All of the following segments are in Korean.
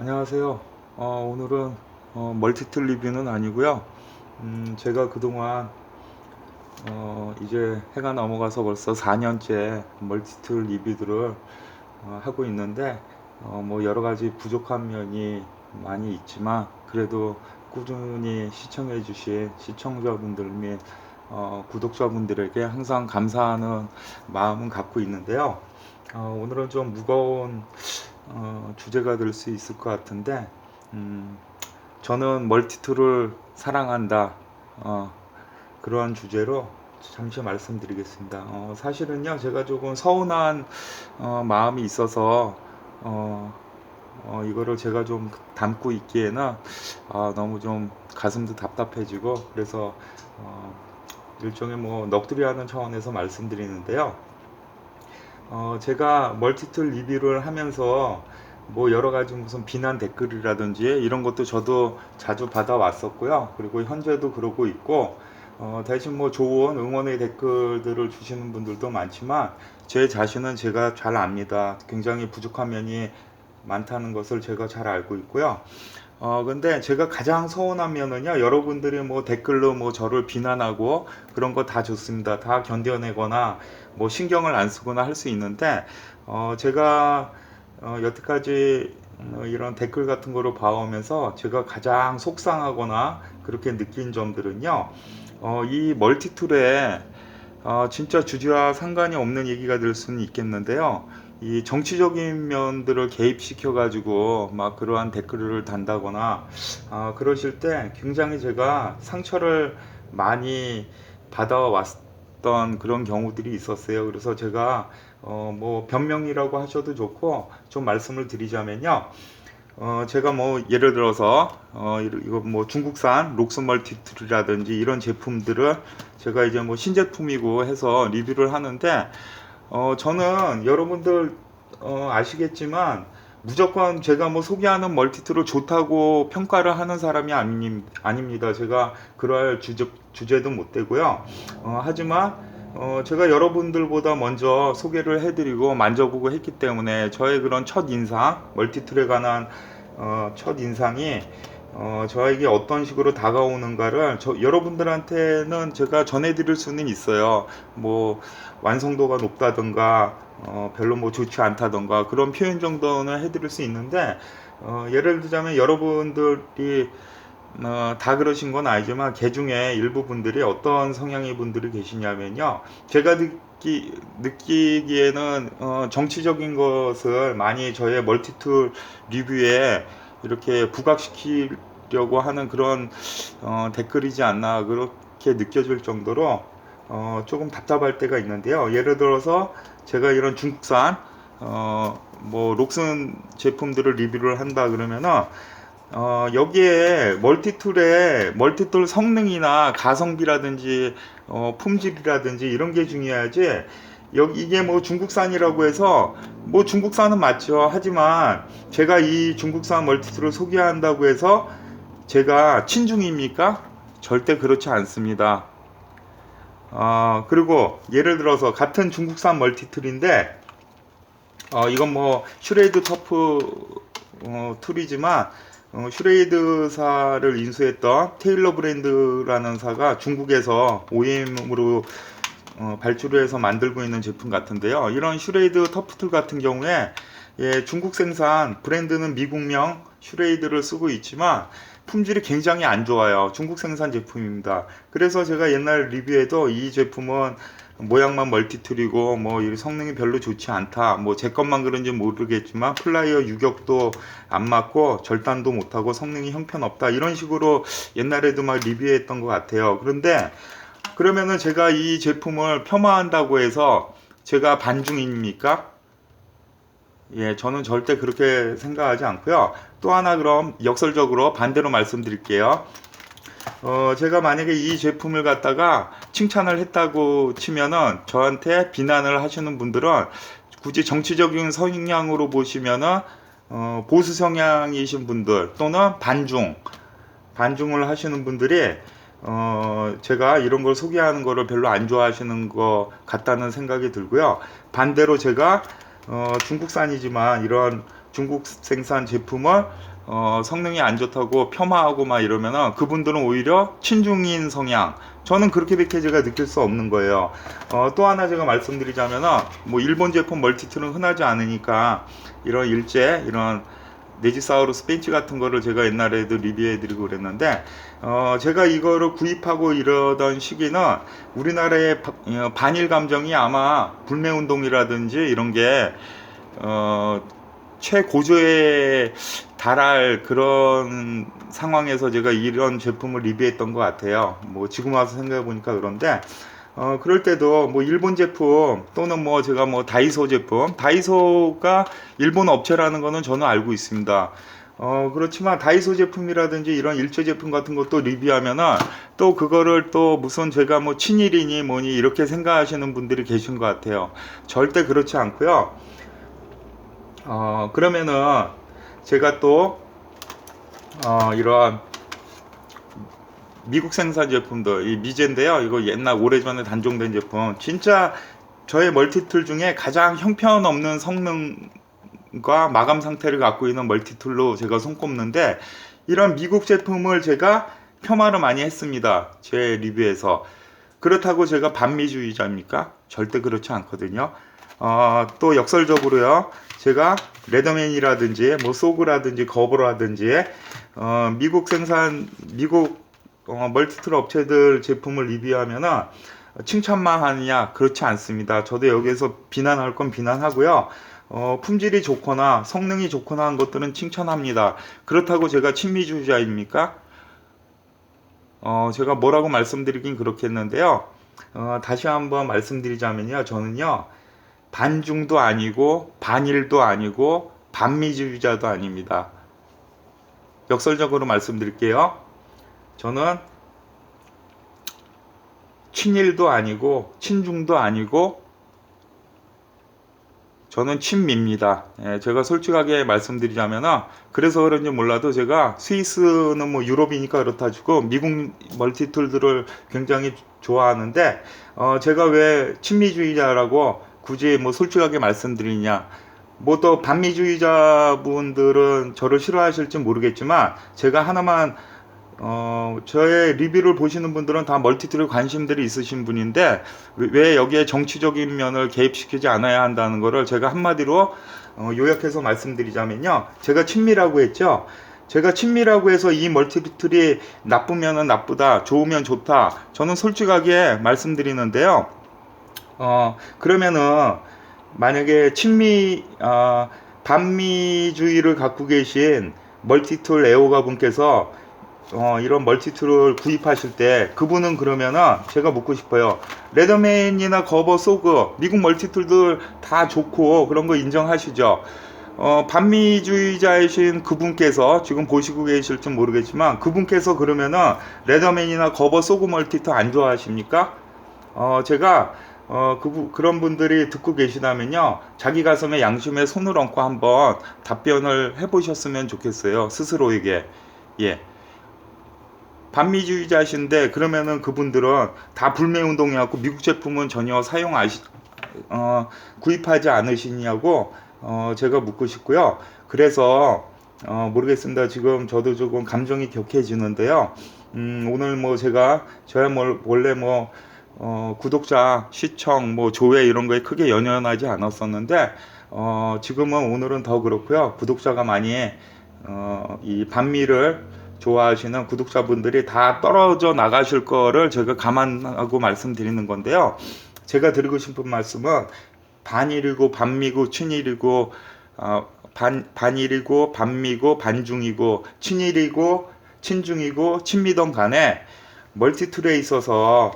안녕하세요. 어, 오늘은 어, 멀티툴 리뷰는 아니고요. 음, 제가 그동안 어, 이제 해가 넘어가서 벌써 4년째 멀티툴 리뷰들을 어, 하고 있는데 어, 뭐 여러 가지 부족한 면이 많이 있지만 그래도 꾸준히 시청해 주신 시청자분들 및 어, 구독자분들에게 항상 감사하는 마음은 갖고 있는데요. 어, 오늘은 좀 무거운 어, 주제가 될 수 있을 것 같은데 음, 저는 멀티툴을 사랑한다 어, 그러한 주제로 잠시 말씀드리겠습니다. 어, 사실은요 제가 조금 서운한 어, 마음이 있어서 어, 어, 이거를 제가 좀 담고 있기에는 아, 너무 좀 가슴도 답답해지고 그래서 어, 일종의 뭐 넋두리 하는 차원에서 말씀드리는데요. 어, 제가 멀티툴 리뷰를 하면서 뭐 여러 가지 무슨 비난 댓글이라든지 이런 것도 저도 자주 받아왔었고요. 그리고 현재도 그러고 있고, 어, 대신 뭐 좋은 응원의 댓글들을 주시는 분들도 많지만, 제 자신은 제가 잘 압니다. 굉장히 부족한 면이 많다는 것을 제가 잘 알고 있고요. 어, 근데 제가 가장 서운한 면은요, 여러분들이 뭐 댓글로 뭐 저를 비난하고 그런 거 다 좋습니다. 다 견뎌내거나 뭐 신경을 안 쓰거나 할 수 있는데, 어, 제가 어, 여태까지 어, 이런 댓글 같은 거를 봐오면서 제가 가장 속상하거나 그렇게 느낀 점들은요, 어, 이 멀티툴에 어, 진짜 주제와 상관이 없는 얘기가 될 수는 있겠는데요. 이 정치적인 면들을 개입시켜 가지고 막 그러한 댓글을 단다거나 아, 그러실 때 굉장히 제가 상처를 많이 받아왔 던 그런 경우들이 있었어요. 그래서 제가 어, 뭐 변명이라고 하셔도 좋고 좀 말씀을 드리자면요. 어, 제가 뭐 예를 들어서 어, 이거 뭐 중국산 록스 멀티툴이라든지 이런 제품들을 제가 이제 뭐 신제품이고 해서 리뷰를 하는데 어, 저는 여러분들 어, 아시겠지만 무조건 제가 뭐 소개하는 멀티툴을 좋다고 평가를 하는 사람이 아님, 아닙니다. 제가 그럴 주제, 주제도 못 되고요. 어, 하지만 어, 제가 여러분들보다 먼저 소개를 해드리고 만져보고 했기 때문에 저의 그런 첫 인상, 멀티툴에 관한 어, 첫 인상이 어, 저에게 어떤 식으로 다가오는가를 저, 여러분들한테는 제가 전해드릴 수는 있어요. 뭐 완성도가 높다든가 어, 별로 뭐 좋지 않다든가 그런 표현 정도는 해드릴 수 있는데 어, 예를 들자면 여러분들이 어, 다 그러신 건 아니지만 개 중에 일부 분들이 어떤 성향의 분들이 계시냐면요. 제가 느끼, 느끼기에는 어, 정치적인 것을 많이 저의 멀티툴 리뷰에 이렇게 부각시키려고 하는 그런 어, 댓글이지 않나 그렇게 느껴질 정도로 어, 조금 답답할 때가 있는데요. 예를 들어서 제가 이런 중국산 어, 뭐 록슨 제품들을 리뷰를 한다 그러면은 어, 여기에 멀티툴에 멀티툴 성능이나 가성비라든지 어, 품질이라든지 이런 게 중요하지. 여기 이게 뭐 중국산이라고 해서 뭐 중국산은 맞죠. 하지만 제가 이 중국산 멀티툴을 소개한다고 해서 제가 친중입니까? 절대 그렇지 않습니다. 어, 그리고 예를 들어서 같은 중국산 멀티툴인데 어, 이건 뭐 슈레이드 터프 어, 툴이지만 어, 슈레이드사를 인수했던 테일러 브랜드라는 사가 중국에서 OEM으로 어, 발주를 해서 만들고 있는 제품 같은데요. 이런 슈레이드 터프툴 같은 경우에 예, 중국 생산 브랜드는 미국명 슈레이드를 쓰고 있지만 품질이 굉장히 안 좋아요. 중국 생산 제품입니다. 그래서 제가 옛날 리뷰에도 이 제품은 모양만 멀티툴이고 뭐이 성능이 별로 좋지 않다. 뭐 제 것만 그런지 모르겠지만 플라이어 유격도 안 맞고 절단도 못하고 성능이 형편없다. 이런 식으로 옛날에도 막 리뷰했던 것 같아요. 그런데 그러면은 제가 이 제품을 폄하한다고 해서 제가 반중입니까? 예, 저는 절대 그렇게 생각하지 않고요. 또 하나 그럼 역설적으로 반대로 말씀드릴게요. 어, 제가 만약에 이 제품을 갖다가 칭찬을 했다고 치면은 저한테 비난을 하시는 분들은 굳이 정치적인 성향으로 보시면은 어, 보수 성향이신 분들 또는 반중, 반중을 하시는 분들이 어, 제가 이런 걸 소개하는 거를 별로 안 좋아하시는 것 같다는 생각이 들고요. 반대로 제가 어, 중국산이지만 이런 중국 생산 제품을 어, 성능이 안 좋다고 폄하하고 막 이러면은 그분들은 오히려 친중인 성향 저는 그렇게밖에 제가 느낄 수 없는 거예요. 어, 또 하나 제가 말씀드리자면은 뭐 일본 제품 멀티툴은 흔하지 않으니까 이런 일제 이런 네지사우루스 벤치 같은 거를 제가 옛날에도 리뷰해드리고 그랬는데 어, 제가 이거를 구입하고 이러던 시기는 우리나라의 바- 어, 반일 감정이 아마 불매운동이라든지 이런 게 어, 최고조에 달할 그런 상황에서 제가 이런 제품을 리뷰했던 것 같아요. 뭐 지금 와서 생각해 보니까 그런데 어 그럴 때도 뭐 일본 제품 또는 뭐 제가 뭐 다이소 제품 다이소가 일본 업체라는 거는 저는 알고 있습니다. 어 그렇지만 다이소 제품이라든지 이런 일제 제품 같은 것도 리뷰하면은 또 그거를 또 무슨 제가 뭐 친일이니 뭐니 이렇게 생각하시는 분들이 계신 것 같아요. 절대 그렇지 않고요. 어 그러면은 제가 또 어, 이런 미국 생산 제품도 이 미제인데요. 이거 옛날 오래전에 단종된 제품. 진짜 저의 멀티툴 중에 가장 형편없는 성능 과 마감 상태를 갖고 있는 멀티툴로 제가 손꼽는데 이런 미국 제품을 제가 폄하를 많이 했습니다. 제 리뷰에서. 그렇다고 제가 반미주의자입니까? 절대 그렇지 않거든요. 어, 또 역설적으로요. 제가 레더맨이라든지 뭐 소그라든지 거버라든지 어, 미국 생산 미국 어, 멀티툴 업체들 제품을 리뷰하면은 칭찬만 하느냐 그렇지 않습니다. 저도 여기에서 비난할 건 비난하고요. 어, 품질이 좋거나 성능이 좋거나 한 것들은 칭찬합니다. 그렇다고 제가 친미주의자입니까? 어, 제가 뭐라고 말씀드리긴 그렇겠는데요. 어, 다시 한번 말씀드리자면요. 저는요. 반중도 아니고 반일도 아니고 반미주의자도 아닙니다. 역설적으로 말씀드릴게요. 저는 친일도 아니고 친중도 아니고 저는 친미입니다. 예, 제가 솔직하게 말씀드리자면은 그래서 그런지 몰라도 제가 스위스는 뭐 유럽이니까 그렇다 치고 미국 멀티툴들을 굉장히 좋아하는데 어, 제가 왜 친미주의자라고 굳이 뭐 솔직하게 말씀드리냐 뭐 또 반미주의자 분들은 저를 싫어하실지 모르겠지만 제가 하나만 어, 저의 리뷰를 보시는 분들은 다 멀티툴에 관심들이 있으신 분인데 왜- 왜 여기에 정치적인 면을 개입시키지 않아야 한다는 거를 제가 한마디로 어, 요약해서 말씀드리자면요. 제가 친미라고 했죠. 제가 친미라고 해서 이 멀티툴이 나쁘면은 나쁘다, 좋으면 좋다. 저는 솔직하게 말씀드리는데요. 어, 그러면은 만약에 친미, 아, 반미주의를 갖고 계신 멀티툴 애호가 분께서 어, 이런 멀티툴을 구입하실 때 그분은 그러면은 제가 묻고 싶어요. 레더맨이나 거버 소그 미국 멀티툴들 다 좋고 그런 거 인정하시죠? 어, 반미주의자이신 그분께서 지금 보시고 계실지 모르겠지만 그분께서 그러면은 레더맨이나 거버 소그 멀티툴 안 좋아하십니까? 어, 제가 어, 그, 그런 분들이 듣고 계시다면요. 자기 가슴에 양심에 손을 얹고 한번 답변을 해보셨으면 좋겠어요. 스스로에게. 예. 반미주의자신데 그러면은 그분들은 다 불매운동이었고 미국 제품은 전혀 사용하시 어, 구입하지 않으시냐고 어, 제가 묻고 싶고요. 그래서 어, 모르겠습니다. 지금 저도 조금 감정이 격해지는데요. 음, 오늘 뭐 제가 저야 뭐 원래 뭐 어, 구독자 시청 뭐 조회 이런 거에 크게 연연하지 않았었는데 어, 지금은 오늘은 더 그렇고요. 구독자가 많이 어, 이 반미를 좋아하시는 구독자분들이 다 떨어져 나가실 거를 제가 감안하고 말씀드리는 건데요. 제가 드리고 싶은 말씀은 반일이고 반미고 친일이고 어, 반 반일이고 반미고 반중이고 친일이고 친중이고 친미던 간에 멀티툴에 있어서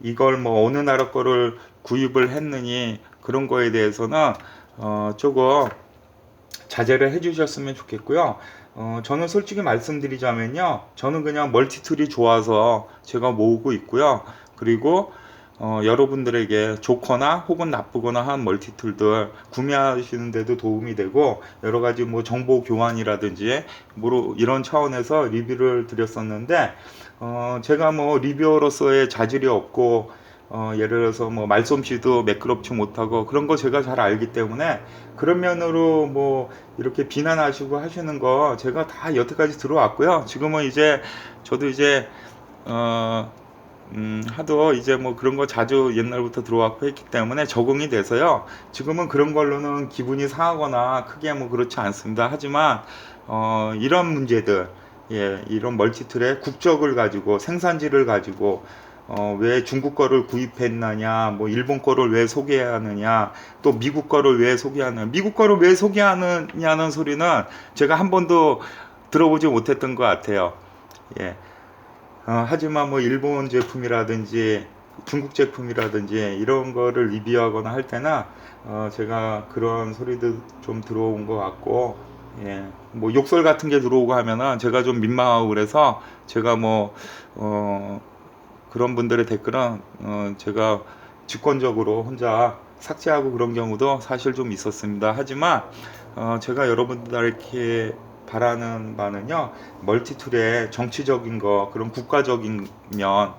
이걸 뭐 어느 나라 거를 구입을 했느니 그런 거에 대해서는 어, 조금 자제를 해주셨으면 좋겠고요. 어, 저는 솔직히 말씀드리자면요. 저는 그냥 멀티툴이 좋아서 제가 모으고 있고요. 그리고 어, 여러분들에게 좋거나 혹은 나쁘거나 한 멀티툴들 구매하시는데도 도움이 되고 여러 가지 뭐 정보 교환이라든지 뭐 이런 차원에서 리뷰를 드렸었는데 어, 제가 뭐 리뷰어로서의 자질이 없고 어, 예를 들어서 뭐 말솜씨도 매끄럽지 못하고 그런 거 제가 잘 알기 때문에 그런 면으로 뭐 이렇게 비난하시고 하시는 거 제가 다 여태까지 들어왔고요. 지금은 이제 저도 이제 어, 음, 하도 이제 뭐 그런 거 자주 옛날부터 들어왔고 했기 때문에 적응이 돼서요. 지금은 그런 걸로는 기분이 상하거나 크게 뭐 그렇지 않습니다. 하지만 어, 이런 문제들, 예, 이런 멀티틀의 국적을 가지고 생산지를 가지고 어, 왜 중국 거를 구입했느냐, 뭐 일본 거를 왜 소개하느냐, 또 미국 거를 왜 소개하느냐, 미국 거를 왜 소개하느냐는 소리는 제가 한 번도 들어보지 못했던 것 같아요. 예. 어, 하지만 뭐 일본 제품이라든지 중국 제품이라든지 이런 거를 리뷰하거나 할 때나 어, 제가 그런 소리도 좀 들어온 것 같고 예, 뭐 욕설 같은 게 들어오고 하면은 제가 좀 민망하고 그래서 제가 뭐 어, 그런 분들의 댓글은 어, 제가 직권적으로 혼자 삭제하고 그런 경우도 사실 좀 있었습니다. 하지만 어, 제가 여러분들께 바라는 바는요 멀티툴의 정치적인 거 그런 국가적인 면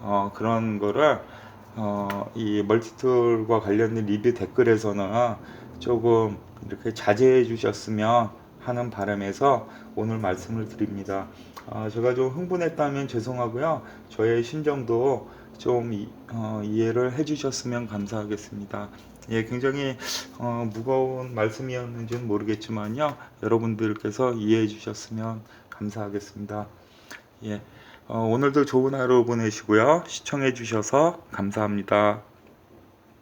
어, 그런 거를 어, 이 멀티툴과 관련된 리뷰 댓글에서는 조금 이렇게 자제해 주셨으면 하는 바람에서 오늘 말씀을 드립니다. 아, 제가 좀 흥분했다면 죄송하고요. 저의 심정도 좀 이, 어, 이해를 해주셨으면 감사하겠습니다. 예, 굉장히 어, 무거운 말씀이었는지는 모르겠지만요. 여러분들께서 이해해 주셨으면 감사하겠습니다. 예, 어, 오늘도 좋은 하루 보내시고요. 시청해 주셔서 감사합니다.